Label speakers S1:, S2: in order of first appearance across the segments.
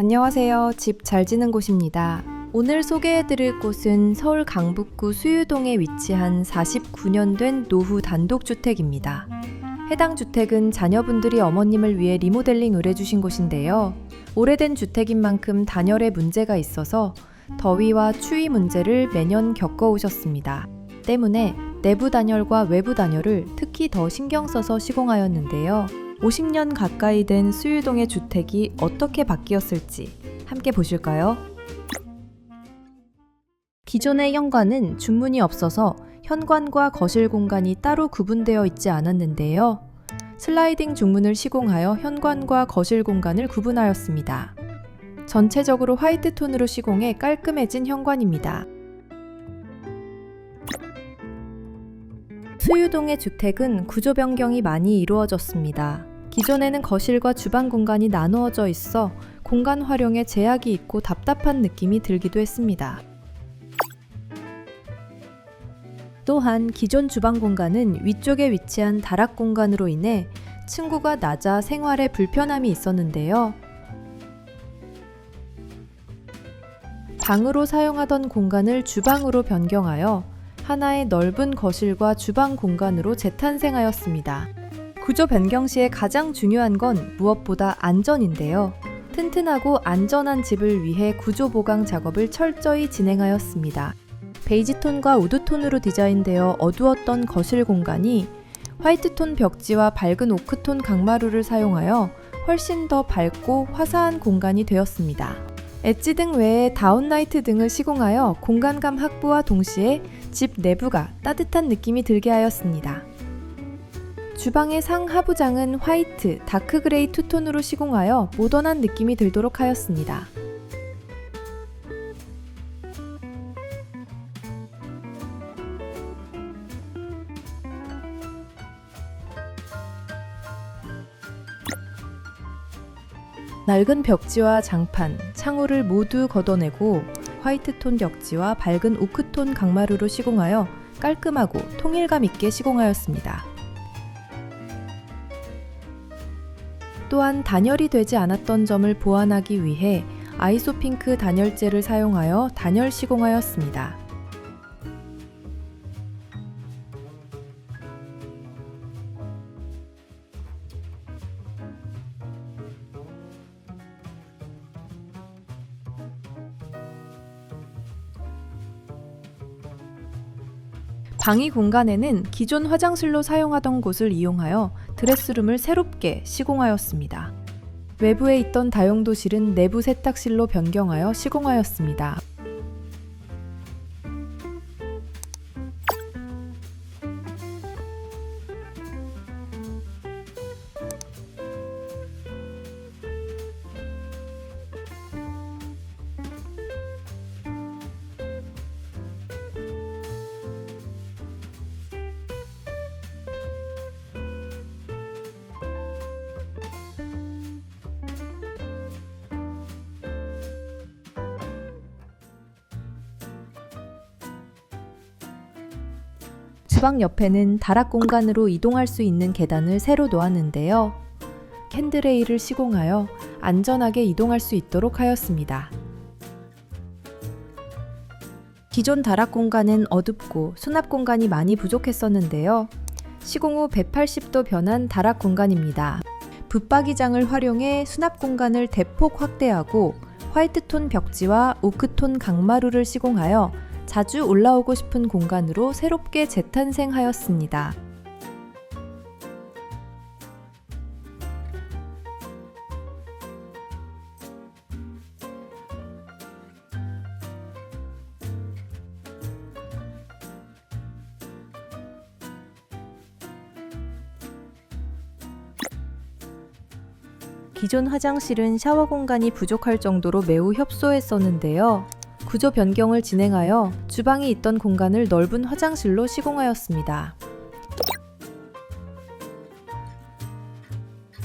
S1: 안녕하세요. 집 잘 지는 곳입니다. 오늘 소개해드릴 곳은 서울 강북구 수유동에 위치한 49년 된 노후 단독주택입니다. 해당 주택은 자녀분들이 어머님을 위해 리모델링 의뢰주신 곳인데요. 오래된 주택인 만큼 단열에 문제가 있어서 더위와 추위 문제를 매년 겪어오셨습니다. 때문에 내부 단열과 외부 단열을 특히 더 신경 써서 시공하였는데요. 50년 가까이 된 수유동의 주택이 어떻게 바뀌었을지 함께 보실까요? 기존의 현관은 중문이 없어서 현관과 거실 공간이 따로 구분되어 있지 않았는데요. 슬라이딩 중문을 시공하여 현관과 거실 공간을 구분하였습니다. 전체적으로 화이트 톤으로 시공해 깔끔해진 현관입니다. 수유동의 주택은 구조 변경이 많이 이루어졌습니다. 기존에는 거실과 주방 공간이 나누어져 있어 공간 활용에 제약이 있고 답답한 느낌이 들기도 했습니다. 또한 기존 주방 공간은 위쪽에 위치한 다락 공간으로 인해 층고가 낮아 생활에 불편함이 있었는데요. 방으로 사용하던 공간을 주방으로 변경하여 하나의 넓은 거실과 주방 공간으로 재탄생하였습니다. 구조 변경 시에 가장 중요한 건 무엇보다 안전인데요. 튼튼하고 안전한 집을 위해 구조 보강 작업을 철저히 진행하였습니다. 베이지톤과 우드톤으로 디자인되어 어두웠던 거실 공간이 화이트톤 벽지와 밝은 오크톤 강마루를 사용하여 훨씬 더 밝고 화사한 공간이 되었습니다. 엣지 등 외에 다운라이트 등을 시공하여 공간감 확보와 동시에 집 내부가 따뜻한 느낌이 들게 하였습니다. 주방의 상하부장은 화이트, 다크 그레이 투톤으로 시공하여 모던한 느낌이 들도록 하였습니다. 낡은 벽지와 장판, 창호를 모두 걷어내고 화이트톤 벽지와 밝은 오크톤 강마루로 시공하여 깔끔하고 통일감 있게 시공하였습니다. 또한 단열이 되지 않았던 점을 보완하기 위해 아이소핑크 단열재를 사용하여 단열 시공하였습니다. 방위 공간에는 기존 화장실로 사용하던 곳을 이용하여 드레스룸을 새롭게 시공하였습니다. 외부에 있던 다용도실은 내부 세탁실로 변경하여 시공하였습니다. 주방 옆에는 다락 공간으로 이동할 수 있는 계단을 새로 놓았는데요. 캔드레일을 시공하여 안전하게 이동할 수 있도록 하였습니다. 기존 다락 공간은 어둡고 수납 공간이 많이 부족했었는데요. 시공 후 180도 변한 다락 공간입니다. 붙박이장을 활용해 수납 공간을 대폭 확대하고 화이트톤 벽지와 오크톤 강마루를 시공하여 자주 올라오고 싶은 공간으로 새롭게 재탄생하였습니다. 기존 화장실은 샤워 공간이 부족할 정도로 매우 협소했었는데요. 구조 변경을 진행하여 주방이 있던 공간을 넓은 화장실로 시공하였습니다.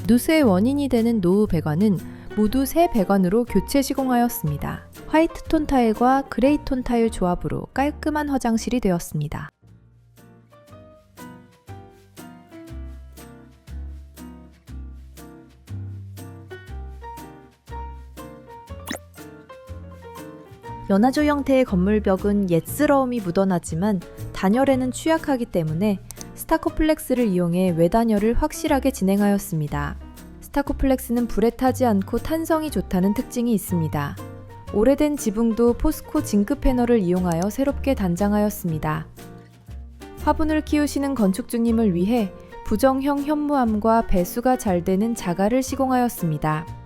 S1: 누수의 원인이 되는 노후 배관은 모두 새 배관으로 교체 시공하였습니다. 화이트 톤 타일과 그레이 톤 타일 조합으로 깔끔한 화장실이 되었습니다. 연화조 형태의 건물벽은 옛스러움이 묻어나지만 단열에는 취약하기 때문에 스타코플렉스를 이용해 외단열을 확실하게 진행하였습니다. 스타코플렉스는 불에 타지 않고 탄성이 좋다는 특징이 있습니다. 오래된 지붕도 포스코 징크 패널을 이용하여 새롭게 단장하였습니다. 화분을 키우시는 건축주님을 위해 부정형 현무암과 배수가 잘 되는 자갈을 시공하였습니다.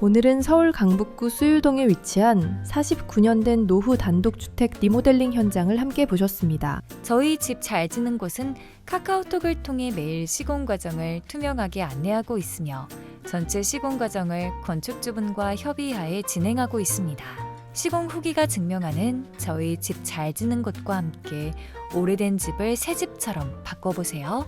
S1: 오늘은 서울 강북구 수유동에 위치한 49년 된 노후 단독주택 리모델링 현장을 함께 보셨습니다.
S2: 저희 집 잘 지는 곳은 카카오톡을 통해 매일 시공 과정을 투명하게 안내하고 있으며 전체 시공 과정을 건축주분과 협의하에 진행하고 있습니다. 시공 후기가 증명하는 저희 집 잘 지는 곳과 함께 오래된 집을 새 집처럼 바꿔보세요.